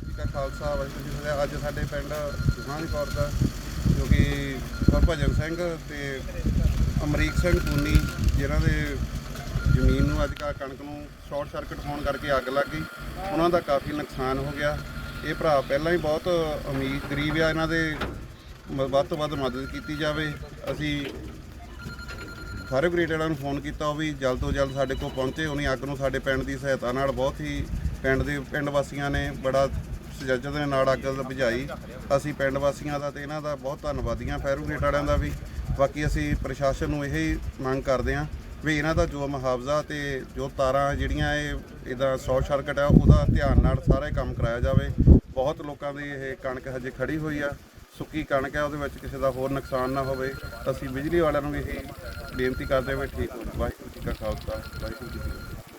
ਜੀ ਕਾ ਖਾਲਸਾ, ਵਾਹਿਗੁਰੂ ਜੀ ਕੀ ਅੱਜ ਸਾਡੇ ਪਿੰਡ ਦੁਹਾਨੀ ਕੌਰ ਦਾ, ਜੋ ਕਿ ਹਰਭਜਨ ਸਿੰਘ ਤੇ ਅਮਰੀਕ ਸਿੰਘ ਪੂਨੀ ਜਿਨ੍ਹਾਂ ਦੇ ਜ਼ਮੀਨ ਨੂੰ ਅੱਜ ਕੱਲ੍ਹ ਕਣਕ ਨੂੰ ਸ਼ਾਰਟ ਸਰਕਟ ਹੋਣ ਕਰਕੇ ਅੱਗ ਲੱਗ ਗਈ। ਉਹਨਾਂ ਦਾ ਕਾਫੀ ਨੁਕਸਾਨ ਹੋ ਗਿਆ। ਇਹ ਭਰਾ ਪਹਿਲਾਂ ਹੀ ਬਹੁਤ ਅਮੀਰ, ਗਰੀਬ ਆ, ਇਹਨਾਂ ਦੇ ਮ- ਵੱਧ ਤੋਂ ਵੱਧ ਮਦਦ ਕੀਤੀ ਜਾਵੇ। ਅਸੀਂ ਫਾਇਰ ਬ੍ਰਿਗੇਡ ਵਾਲਿਆਂ ਨੂੰ ਫੋਨ ਕੀਤਾ, ਉਹ ਵੀ ਜਲਦ ਤੋਂ ਜਲਦ ਸਾਡੇ ਕੋਲ ਪਹੁੰਚੇ। ਉਹਨੇ ਅੱਗ ਨੂੰ ਸਾਡੇ ਪਿੰਡ ਦੀ ਸਹਾਇਤਾ ਨਾਲ ਬਹੁਤ ਹੀ ਪਿੰਡ ਦੇ ਪਿੰਡ ਵਾਸੀਆਂ ਨੇ ਬੜਾ ਸੁਚੱਜ ਦੇ ਨਾਲ ਅੱਗ ਬੁਝਾਈ। ਅਸੀਂ ਪਿੰਡ ਵਾਸੀਆਂ ਦਾ ਤੇ ਇਹਨਾਂ ਦਾ ਬਹੁਤ ਧੰਨਵਾਦੀਆਂ ਫਾਇਰ ਬ੍ਰਿਗੇਡ ਵਾਲਿਆਂ ਦਾ ਵੀ। ਬਾਕੀ ਅਸੀਂ ਪ੍ਰਸ਼ਾਸਨ ਨੂੰ ਇਹ ਹੀ ਮੰਗ ਕਰਦੇ ਹਾਂ ਵੀ ਇਹਨਾਂ ਦਾ ਜੋ ਮੁਆਵਜ਼ਾ ਤੇ ਜੋ ਤਾਰਾਂ ਜਿਹੜੀਆਂ ਇਹ, ਇਹਦਾ ਸ਼ਾਰਟ ਸਰਕਟ ਆ ਉਹਦਾ ਧਿਆਨ ਨਾਲ ਸਾਰਾ ਹੀ ਕੰਮ ਕਰਾਇਆ ਜਾਵੇ। ਬਹੁਤ ਲੋਕਾਂ ਦੀ ਇਹ ਕਣਕ ਹਜੇ ਖੜੀ ਹੋਈ ਆ। ਸੁੱਕੀ ਕਣਕ ਹੈ, ਉਹਦੇ ਵਿੱਚ ਕਿਸੇ ਦਾ ਹੋਰ ਨੁਕਸਾਨ ਨਾ ਹੋਵੇ ਅਸੀਂ ਬਿਜਲੀ ਵਾਲਿਆਂ ਨੂੰ ਵੀ ਇਹੀ ਬੇਨਤੀ ਕਰਦੇ ਹਾਂ ਵੀ ਠੀਕ ਹੋ ਵਾਹਿਗੁਰੂ ਜੀ ਕਾ ਖਾਲਸਾ, ਵਾਹਿਗੁਰੂ ਜੀ ਕੀ ਫਤਿਹ।